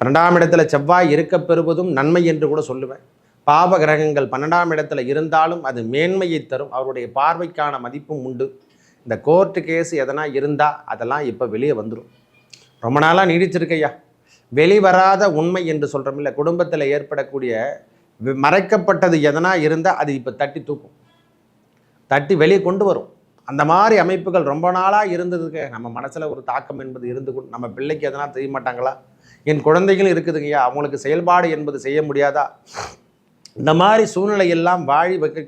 பன்னெண்டாம் இடத்துல செவ்வாய் இருக்க பெறுவதும் நன்மை என்று கூட சொல்லுவேன். பாப கிரகங்கள் பன்னெண்டாம் இடத்துல இருந்தாலும் அது மேன்மையை தரும். அவருடைய பார்வைக்கான மதிப்பும் உண்டு. இந்த கோர்ட்டு கேஸ் எதனா இருந்தால் அதெல்லாம் இப்போ வெளியே வந்துடும் ரொம்ப நாளாக நீடிச்சிருக்கையா? வெளிவராத உண்மை என்று சொல்கிறோமில்ல குடும்பத்தில் ஏற்படக்கூடிய மறைக்கப்பட்டது எதனா இருந்தால் அது இப்போ தட்டி தூக்கும். தட்டி வெளியே கொண்டு வரும். அந்த மாதிரி அமைப்புகள் ரொம்ப நாளாக இருந்ததுக்கு நம்ம மனசில் ஒரு தாக்கம் என்பது இருந்து நம்ம பிள்ளைக்கு எதனா தெரிய மாட்டாங்களா? என் குழந்தைகளும் இருக்குதுங்கய்யா அவங்களுக்கு செயல்பாடு என்பது செய்ய முடியாதா? இந்த மாதிரி சூழ்நிலை எல்லாம் வாழி வைக்க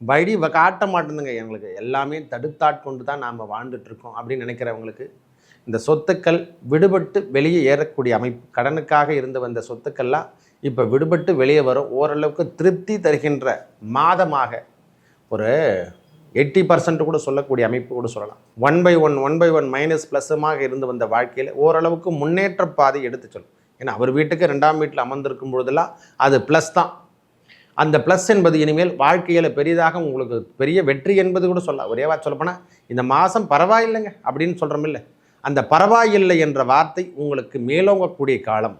வழி வ- காட்ட மாட்டேங்குதுங்க எங்களுக்கு. எல்லாமே தடுத்தாட்கொண்டு தான் நாம் வாழ்ந்துட்டுருக்கோம் அப்படின்னு நினைக்கிறவங்களுக்கு இந்த சொத்துக்கள் விடுபட்டு வெளியே ஏறக்கூடிய அமைப்பு கடனுக்காக இருந்து வந்த சொத்துக்கள்லாம் இப்போ விடுபட்டு வெளியே வரும். ஓரளவுக்கு திருப்தி தருகின்ற மாதமாக ஒரு எயிட்டி பர்சன்ட் கூட சொல்லக்கூடிய அமைப்பு கூட சொல்லலாம். One by one one by one minus ப்ளஸ்ஸுமாக இருந்து வந்த வாழ்க்கையில் ஓரளவுக்கு முன்னேற்ற பாதை எடுத்து சொல்லும். ஏன்னா அவர் வீட்டுக்கு ரெண்டாம் வீட்டில் அமர்ந்திருக்கும் பொழுதெல்லாம் அது ப்ளஸ் தான். அந்த ப்ளஸ் என்பது இனிமேல் வாழ்க்கையில் பெரிதாக உங்களுக்கு பெரிய வெற்றி என்பது கூட சொல்லலாம். ஒரே வார்த்தை சொல்லப்போனால் இந்த மாதம் பரவாயில்லைங்க அப்படின்னு சொல்கிறோமில்ல அந்த பரவாயில்லை என்ற வார்த்தை உங்களுக்கு மேலோங்கக்கூடிய காலம்.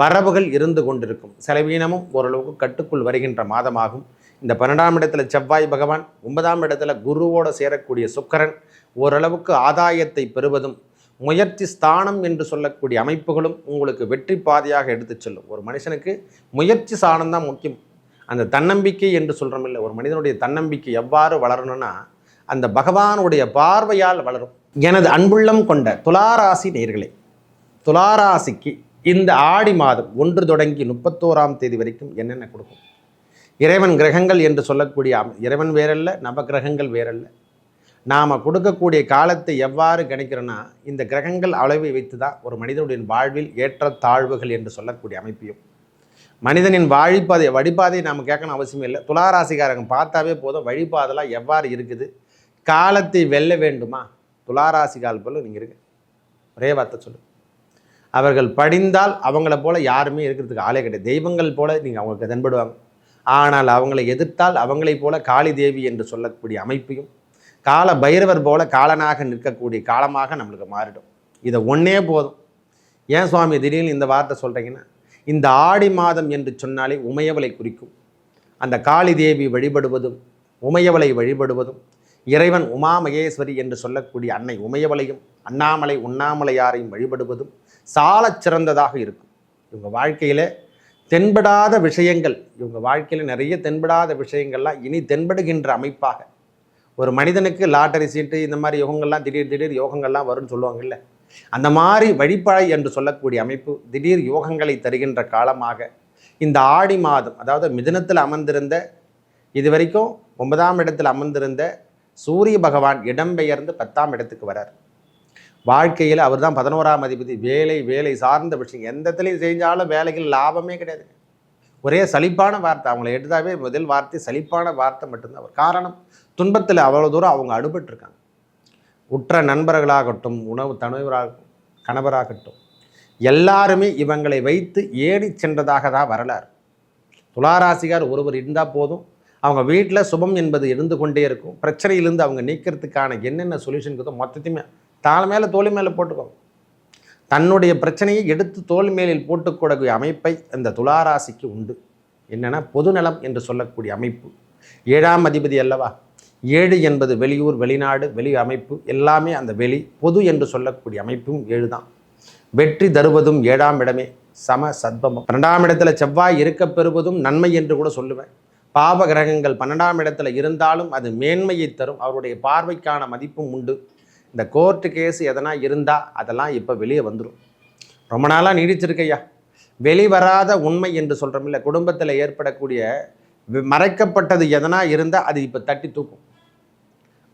வரவுகள் இருந்து கொண்டிருக்கும். செலவீனமும் ஓரளவுக்கு கட்டுக்குள் வருகின்ற மாதமாகும். இந்த பன்னெண்டாம் இடத்துல செவ்வாய் பகவான் ஒன்பதாம் இடத்துல குருவோடு சேரக்கூடிய சுக்கரன் ஓரளவுக்கு ஆதாயத்தை பெறுவதும் முயற்சி ஸ்தானம் என்று சொல்லக்கூடிய அமைப்புகளும் உங்களுக்கு வெற்றி பாதையாக எடுத்துச் செல்லும். ஒரு மனுஷனுக்கு முயற்சி ஸ்தானம் தான் முக்கியம். அந்த தன்னம்பிக்கை என்று சொல்கிறோம் இல்லை ஒரு மனிதனுடைய தன்னம்பிக்கை எவ்வாறு வளரணும்னா அந்த பகவானுடைய பார்வையால் வளரும். எனது அன்புள்ளம் கொண்ட துளாராசி நேர்களே துளாராசிக்கு இந்த ஆடி மாதம் ஒன்று தொடங்கி முப்பத்தோராம் தேதி வரைக்கும் என்னென்ன கொடுக்கும்? இறைவன் கிரகங்கள் என்று சொல்லக்கூடிய இறைவன் வேறல்ல நவ கிரகங்கள் வேறல்ல. நாம் கொடுக்கக்கூடிய காலத்தை எவ்வாறு கணிக்கிறோன்னா இந்த கிரகங்கள் அளவை வைத்து தான் ஒரு மனிதனுடைய வாழ்வில் ஏற்ற தாழ்வுகள் என்று சொல்லக்கூடிய அமைப்பையும். மனிதனின் வழிபாதை வழிபாதையை நாம் கேட்கணும் அவசியம் இல்லை. துளாராசிக்காரங்க பார்த்தாவே போதும் வழிபாதெல்லாம் எவ்வாறு இருக்குது? காலத்தை வெல்ல வேண்டுமா? துளாராசிகால் போல் நீங்கள் இருக்கு ஒரே வார்த்தை சொல்லு. அவர்கள் படிந்தால் அவங்கள போல் யாருமே இருக்கிறதுக்கு ஆளே கிடையாது. தெய்வங்கள் போல் நீங்கள் அவங்களுக்கு தென்படுவாங்க. ஆனால் அவங்களை எதிர்த்தால் அவங்களைப் போல காளி தேவி என்று சொல்லக்கூடிய அமைப்பையும் கால பைரவர் போல காலனாக நிற்கக்கூடிய காலமாக நம்மளுக்கு மாறிடும். இதை ஒன்றே போதும். ஏன் சுவாமி திடீர்னு இந்த வார்த்தை சொல்கிறீங்கன்னா இந்த ஆடி மாதம் என்று சொன்னாலே உமையவளை குறிக்கும். அந்த காளி தேவி வழிபடுவதும் உமையவளை வழிபடுவதும் இறைவன் உமா மகேஸ்வரி என்று சொல்லக்கூடிய அன்னை உமையவளையும் அண்ணாமலை உண்ணாமலையாரையும் வழிபடுவதும் சாலச் சிறந்ததாக இருக்கும். இவங்க வாழ்க்கையில் தென்படாத விஷயங்கள். இவங்க வாழ்க்கையில் நிறைய தென்படாத விஷயங்கள்லாம் இனி தென்படுகின்ற அமைப்பாக. ஒரு மனிதனுக்கு லாட்டரி சீட்டு இந்த மாதிரி யோகங்கள்லாம் திடீர் திடீர் யோகங்கள்லாம் வரும்னு சொல்லுவாங்கல்ல. அந்த மாதிரி வழிபாடு என்று சொல்லக்கூடிய அமைப்பு திடீர் யோகங்களை தருகின்ற காலமாக இந்த ஆடி மாதம் அதாவது மிதனத்தில் அமர்ந்திருந்த இது வரைக்கும் ஒன்பதாம் இடத்தில் அமர்ந்திருந்த சூரிய பகவான் இடம்பெயர்ந்து பத்தாம் இடத்துக்கு வரார். வாழ்க்கையில் அவர் தான் பதினோராம் அதிபதி. வேலை வேலை சார்ந்த விஷயம். எந்த இடத்துலையும் செஞ்சாலும் வேலைகள் லாபமே கிடையாது. ஒரே சலிப்பான வார்த்தை. அவங்கள எடுத்தாவே முதல் வார்த்தை சலிப்பான வார்த்தை மட்டும்தான். அவர் காரணம் துன்பத்தில் அவ்வளோ தூரம் அவங்க அடுபட்டிருக்காங்க. உற்ற நண்பர்களாகட்டும் உணவு தலைவராகட்டும் கணவராகட்டும் எல்லாருமே இவங்களை வைத்து ஏறி சென்றதாக தான் வரலாறு. துளாராசிகார் ஒருவர் இருந்தால் போதும். அவங்க வீட்டில் சுபம் என்பது இருந்து கொண்டே இருக்கும். பிரச்சனையிலிருந்து அவங்க நீக்கிறதுக்கான என்னென்ன சொல்யூஷன் இருக்குதோ மொத்தத்தையுமே தாள் மேலே தோழி மேலே போட்டுக்கோங்க தன்னுடைய பிரச்சனையை எடுத்து தோல் மேலில் போட்டுக்கூடக்கூடிய அமைப்பை அந்த துளாராசிக்கு உண்டு. என்னென்னா பொதுநலம் என்று சொல்லக்கூடிய அமைப்பு. ஏழாம் அதிபதி அல்லவா? ஏழு என்பது வெளியூர் வெளிநாடு வெளி அமைப்பு. எல்லாமே அந்த வெளி பொது என்று சொல்லக்கூடிய அமைப்பும் ஏழு தான் வெற்றி தருவதும் ஏழாம் இடமே. சம சத்பமம் பன்னெண்டாம் இடத்துல செவ்வாய் இருக்க பெறுவதும் நன்மை என்று கூட சொல்லுவேன். பாப கிரகங்கள் பன்னெண்டாம் இடத்துல இருந்தாலும் அது மேன்மையை தரும். அவருடைய பார்வைக்கான மதிப்பும் உண்டு. இந்த கோர்ட்டு கேஸ் எதனா இருந்தால் அதெல்லாம் இப்போ வெளியே வந்துடும் ரொம்ப நாளாக நீடிச்சிருக்கையா? வெளிவராத உண்மை என்று சொல்கிறோமில்ல குடும்பத்தில் ஏற்படக்கூடிய மறைக்கப்பட்டது எதனா இருந்தால் அது இப்போ தட்டி தூக்கும்.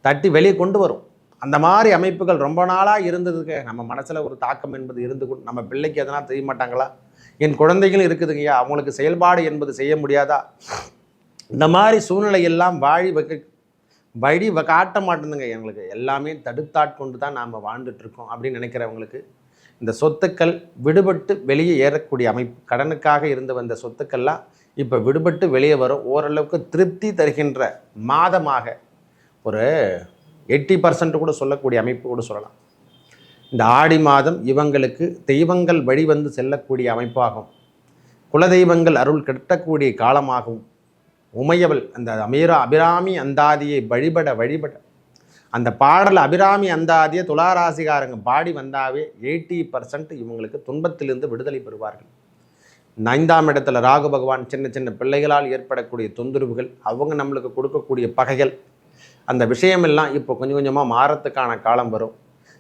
தட்டி வெளியே கொண்டு வரும். அந்த மாதிரி அமைப்புகள் ரொம்ப நாளாக இருந்ததுக்கு நம்ம மனசில் ஒரு தாக்கம் என்பது இருந்து கொண்டு நம்ம பிள்ளைக்கு எதனா செய்ய மாட்டாங்களா? என் குழந்தைகளும் இருக்குதுங்கய்யா அவங்களுக்கு செயல்பாடு என்பது செய்ய முடியாதா? இந்த மாதிரி சூழ்நிலை எல்லாம் வாழி வைக்க வழி வ- காட்ட மாட்டேங்குதுங்க எங்களுக்கு. எல்லாமே தடுத்தாட்கொண்டு தான் நாம் வாழ்ந்துட்டு இருக்கோம் அப்படின்னு நினைக்கிறவங்களுக்கு இந்த சொத்துக்கள் விடுபட்டு வெளியே ஏறக்கூடிய அமைப்பு கடனுக்காக இருந்து வந்த சொத்துக்கள்லாம் இப்போ விடுபட்டு வெளியே வரும். ஓரளவுக்கு திருப்தி தருகின்ற மாதமாக ஒரு எயிட்டி பர்சன்ட் கூட சொல்லக்கூடிய அமைப்பு கூட சொல்லலாம். இந்த ஆடி மாதம் இவங்களுக்கு தெய்வங்கள் வழி வந்து செல்லக்கூடிய அமைப்பாகும். குலதெய்வங்கள் அருள் கிட்டக்கூடிய காலமாகும் உமையவள் அந்த அமீரா அபிராமி அந்தாதியை வழிபட வழிபட அந்த பாடல் அபிராமி அந்தாதியை துளாராசிகாரங்க பாடி வந்தாவே எயிட்டி பர்சன்ட் இவங்களுக்கு துன்பத்திலிருந்து விடுதலை பெறுவார்கள். ஐந்தாம் இடத்துல ராகு பகவான் சின்ன சின்ன பிள்ளைகளால் ஏற்படக்கூடிய தொந்தரவுகள் அவங்க நம்மளுக்கு கொடுக்கக்கூடிய பகைகள் அந்த விஷயமெல்லாம் இப்போ கொஞ்சம் கொஞ்சமாக மாறத்துக்கான காலம் வரும்.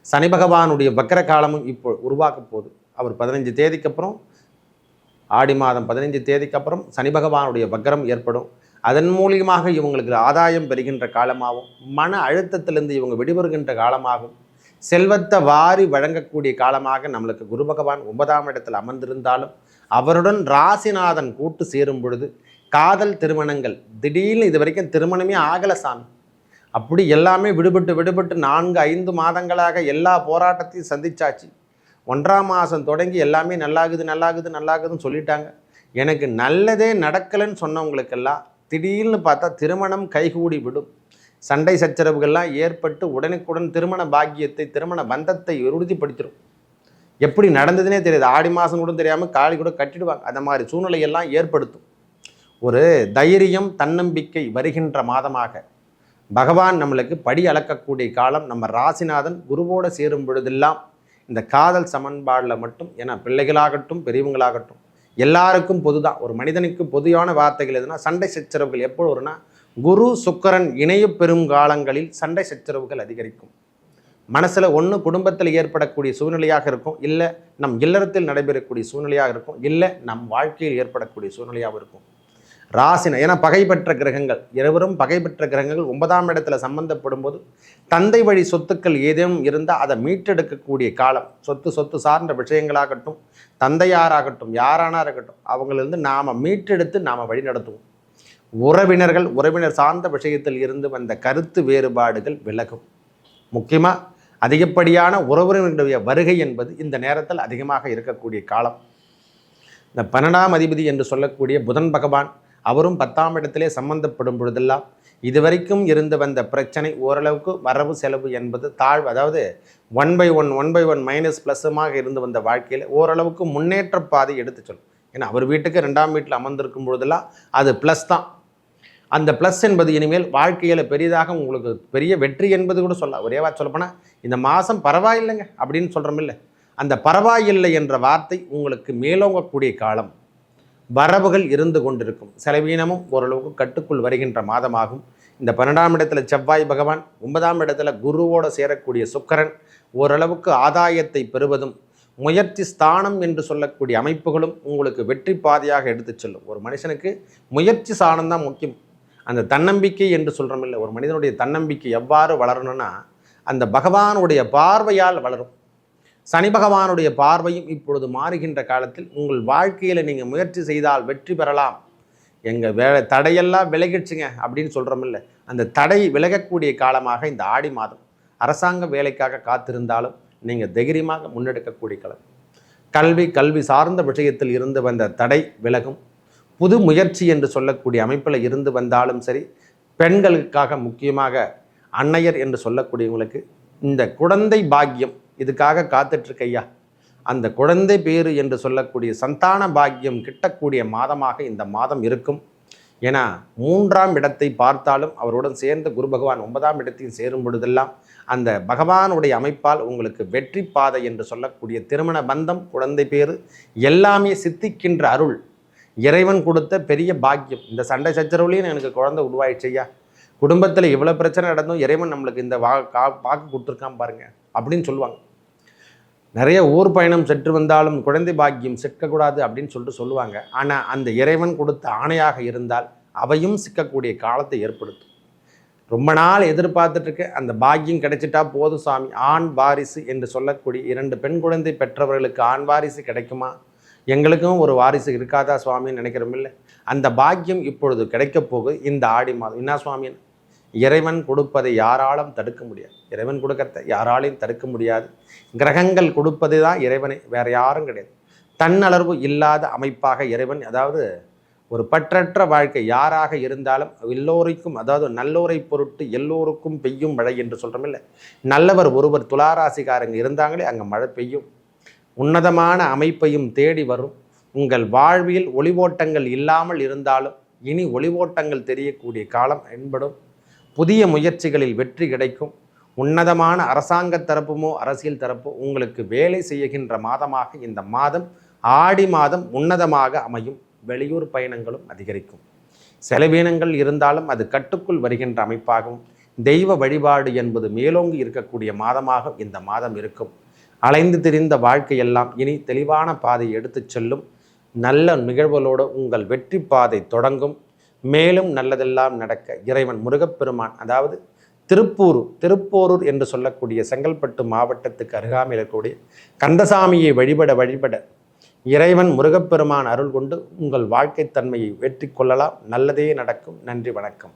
சனி பகவானுடைய வக்கர காலமும் இப்போ உருவாக்க போகுது. அவர் பதினஞ்சு தேதிக்கு அப்புறம் ஆடி மாதம் பதினைஞ்சு தேதிக்கு அப்புறம் சனி பகவானுடைய வக்கரம் ஏற்படும். அதன் மூலியமாக இவங்களுக்கு ஆதாயம் பெறுகின்ற காலமாகும். மன அழுத்தத்திலிருந்து இவங்க விடுபடுகின்ற காலமாகும். செல்வத்தை வாரி வழங்கக்கூடிய காலமாக நம்மளுக்கு குரு பகவான் ஒன்பதாம் இடத்தில் அமர்ந்திருந்தாலும் அவருடன் ராசிநாதன் கூட்டு சேரும் பொழுது காதல் திருமணங்கள் திடீர்னு இது வரைக்கும் திருமணமே ஆகலை சாமி. அப்படி எல்லாமே விடுபட்டு விடுபட்டு நான்கு ஐந்து மாதங்களாக எல்லா போராட்டத்தையும் சந்திச்சாச்சு. ஒன்றாம் மாதம் தொடங்கி எல்லாமே நல்லாகுது நல்லாகுது நல்லாகுதுன்னு சொல்லிட்டாங்க. எனக்கு நல்லதே நடக்கலைன்னு சொன்னவங்களுக்கெல்லாம் திடீர்னு பார்த்தா திருமணம் கைகூடி விடும். சண்டை சச்சரவுகள்லாம் ஏற்பட்டு உடனுக்குடன் திருமண பாக்கியத்தை திருமண பந்தத்தை உறுதிப்படுத்திடும் எப்படி நடந்ததுனே தெரியாது. ஆடி மாதம் கூட தெரியாமல் காலி கூட கட்டிடுவாங்க. அந்த மாதிரி சூழ்நிலையெல்லாம் ஏற்படுத்தும். ஒரு தைரியம் தன்னம்பிக்கை வருகின்ற மாதமாக பகவான் நம்மளுக்கு படி அளக்கக்கூடிய காலம். நம்ம ராசிநாதன் குருவோடு சேரும் பொழுதெல்லாம் இந்த காதல் சமன்பாடில் மட்டும் ஏன்னா பிள்ளைகளாகட்டும் பெரியவங்களாகட்டும் எல்லாருக்கும் பொதுதான். ஒரு மனிதனுக்கு பொதுவான வார்த்தைகள் எதுனா சண்டை சச்சரவுகள் எப்போ வரும்னா குரு சுக்கரன் இணைய பெறும் காலங்களில் சண்டை சச்சரவுகள் அதிகரிக்கும். மனசில் ஒன்று குடும்பத்தில் ஏற்படக்கூடிய சூழ்நிலையாக இருக்கும். இல்லை நம் இல்லறத்தில் நடைபெறக்கூடிய சூழ்நிலையாக இருக்கும். இல்லை நம் வாழ்க்கையில் ஏற்படக்கூடிய சூழ்நிலையாக இருக்கும். ராசின ஏன்னா பகை பெற்ற கிரகங்கள் இருவரும் பகைப்பற்ற கிரகங்கள் ஒன்பதாம் இடத்துல சம்பந்தப்படும் போது தந்தை வழி சொத்துக்கள் ஏதேனும் இருந்தால் அதை மீட்டெடுக்கக்கூடிய காலம். சொத்து சொத்து சார்ந்த விஷயங்களாகட்டும் தந்தையாராகட்டும் யாரானா இருக்கட்டும் அவங்களிருந்து நாம் மீட்டெடுத்து நாம் வழி நடத்துவோம். உறவினர்கள் உறவினர் சார்ந்த விஷயத்தில் இருந்து வந்த கருத்து வேறுபாடுகள் விலகும். முக்கியமாக அதிகப்படியான உறவினர்களுடைய வருகை என்பது இந்த நேரத்தில் அதிகமாக இருக்கக்கூடிய காலம். இந்த பன்னெண்டாம் அதிபதி என்று சொல்லக்கூடிய புதன் பகவான் அவரும் பத்தாம் இடத்திலே சம்பந்தப்படும் பொழுதெல்லாம் இதுவரைக்கும் இருந்து வந்த பிரச்சனை ஓரளவுக்கு வரவு செலவு என்பது தாழ்வு அதாவது one by one one by one minus ப்ளஸ்ஸுமாக இருந்து வந்த வாழ்க்கையில் ஓரளவுக்கு முன்னேற்ற பாதை எடுத்து சொல்லும். ஏன்னா அவர் வீட்டுக்கு ரெண்டாம் வீட்டில் அமர்ந்திருக்கும் பொழுதெல்லாம் அது ப்ளஸ் தான். அந்த ப்ளஸ் என்பது இனிமேல் வாழ்க்கையில் பெரிதாக உங்களுக்கு பெரிய வெற்றி என்பது கூட சொல்லலாம். ஒரேவா சொல்லப்போனால் இந்த மாதம் பரவாயில்லைங்க அப்படின்னு சொல்கிறோமில்ல அந்த பரவாயில்லை என்ற வார்த்தை உங்களுக்கு மேலோங்கக்கூடிய காலம். வரவுகள் இருந்து கொண்டிருக்கும். செலவீனமும் ஓரளவுக்கு கட்டுக்குள் வருகின்ற மாதமாகும். இந்த பன்னெண்டாம் இடத்துல செவ்வாய் பகவான் ஒன்பதாம் இடத்துல குருவோடு சேரக்கூடிய சுக்கரன் ஓரளவுக்கு ஆதாயத்தை பெறுவதும் முயற்சி ஸ்தானம் என்று சொல்லக்கூடிய அமைப்புகளும் உங்களுக்கு வெற்றி பாதையாக எடுத்துச் செல்லும். ஒரு மனுஷனுக்கு முயற்சி ஸ்தானம் தான் முக்கியம். அந்த தன்னம்பிக்கை என்று சொல்கிறோம் இல்லை ஒரு மனிதனுடைய தன்னம்பிக்கை எவ்வாறு வளரணும்னா அந்த பகவானுடைய பார்வையால் வளரும். சனி பகவானுடைய பார்வையும் இப்பொழுது மாறுகின்ற காலத்தில் உங்கள் வாழ்க்கையில் நீங்கள் முயற்சி செய்தால் வெற்றி பெறலாம். எங்கள் வே தடையெல்லாம் விலகிடுச்சுங்க அப்படின்னு சொல்கிறோமில்ல அந்த தடை விலகக்கூடிய காலமாக இந்த ஆடி மாதம். அரசாங்க வேலைக்காக காத்திருந்தாலும் நீங்கள் தைரியமாக முன்னெடுக்கக்கூடிய காலம். கல்வி கல்வி சார்ந்த விஷயத்தில் இருந்து வந்த தடை விலகும். புது முயற்சி என்று சொல்லக்கூடிய அமைப்பில் இருந்து வந்தாலும் சரி பெண்களுக்காக முக்கியமாக அன்னையர் என்று சொல்லக்கூடியவங்களுக்கு இந்த குழந்தை பாக்கியம் இதுக்காக காத்துட்ருக்கையா? அந்த குழந்தை பேரு என்று சொல்லக்கூடிய சந்தான பாக்கியம் கிட்டக்கூடிய மாதமாக இந்த மாதம் இருக்கும். ஏன்னா மூன்றாம் இடத்தை பார்த்தாலும் அவருடன் சேர்ந்த குரு பகவான் ஒன்பதாம் இடத்தையும் சேரும் பொழுதெல்லாம் அந்த பகவானுடைய அமைப்பால் உங்களுக்கு வெற்றி பாதை என்று சொல்லக்கூடிய திருமண பந்தம் குழந்தை பேரு எல்லாமே சித்திக்கின்ற அருள். இறைவன் கொடுத்த பெரிய பாக்கியம். இந்த சண்டை சச்சரவுலையும் எனக்கு குழந்தை உருவாயிடுச்சையா குடும்பத்தில் இவ்வளோ பிரச்சனை நடந்தும் இறைவன் நம்மளுக்கு இந்த வா கா வாக்கு கொடுத்துருக்கான் பாருங்க. அப்படின்னு சொல்லுவாங்க. நிறைய ஊர் பயணம் சென்று வந்தாலும் குழந்தை பாக்கியம் சிக்கக்கூடாது அப்படின்னு சொல்லிட்டு சொல்லுவாங்க. ஆனால் அந்த இறைவன் கொடுத்த ஆணையாக இருந்தால் அவையும் சிக்கக்கூடிய காலத்தை ஏற்படுத்தும். ரொம்ப நாள் எதிர்பார்த்துட்ருக்கு அந்த பாக்கியம் கிடைச்சிட்டா போதும் சாமி ஆண் வாரிசு என்று சொல்லக்கூடிய இரண்டு பெண் குழந்தை பெற்றவர்களுக்கு ஆண் வாரிசு கிடைக்குமா? எங்களுக்கும் ஒரு வாரிசு இருக்காதா சுவாமின்னு நினைக்கிறோம் இல்லை? அந்த பாக்கியம் இப்பொழுது கிடைக்கப் போகுது இந்த ஆடி மாதம். என்ன சுவாமின்னு? இறைவன் கொடுப்பதை யாராலும் தடுக்க முடியாது. இறைவன் கொடுக்கறத யாராலையும் தடுக்க முடியாது. கிரகங்கள் கொடுப்பது தான் இறைவனை வேற யாரும் கிடையாது. தன்னளர்வு இல்லாத அமைப்பாக இறைவன் அதாவது ஒரு பற்றற்ற வாழ்க்கை யாராக இருந்தாலும் எல்லோருக்கும் அதாவது நல்லோரை பொருட்டு எல்லோருக்கும் பெய்யும் மழை என்று சொல்கிறோமில்ல நல்லவர் ஒருவர் துளாராசிக்காரங்க இருந்தாங்களே அங்கே மழை பெய்யும். உன்னதமான அமைப்பையும் தேடி வரும். உங்கள் வாழ்வில் ஒளிவோட்டங்கள் இல்லாமல் இருந்தாலும் இனி ஒளிவோட்டங்கள் தெரியக்கூடிய காலம் என்படும். புதிய முயற்சிகளில் வெற்றி கிடைக்கும். உன்னதமான அரசாங்க தரப்புமோ அரசியல் தரப்போ உங்களுக்கு வேலை செய்கின்ற மாதமாக இந்த மாதம் ஆடி மாதம் உன்னதமாக அமையும். வெளியூர் பயணங்களும் அதிகரிக்கும். செலவீனங்கள் இருந்தாலும் அது கட்டுக்குள் வருகின்ற அமைப்பாகவும் தெய்வ வழிபாடு என்பது மேலோங்கி இருக்கக்கூடிய மாதமாக இந்த மாதம் இருக்கும். அலைந்து திரிந்த வாழ்க்கையெல்லாம் இனி தெளிவான பாதை எடுத்துச் செல்லும். நல்ல நிகழ்வுகளோடு உங்கள் வெற்றி பாதை தொடங்கும். மேலும் நல்லதெல்லாம் நடக்க இறைவன் முருகப்பெருமான் அதாவது திருப்பூர் திருப்போரூர் என்று சொல்லக்கூடிய செங்கல்பட்டு மாவட்டத்துக்கு அருகாமையில் இருக்கக்கூடிய கந்தசாமியை வழிபட வழிபட இறைவன் முருகப்பெருமான் அருள் கொண்டு உங்கள் வாழ்க்கைத் தன்மையை வெற்றி கொள்ளலாம் நல்லதே நடக்கும். நன்றி வணக்கம்.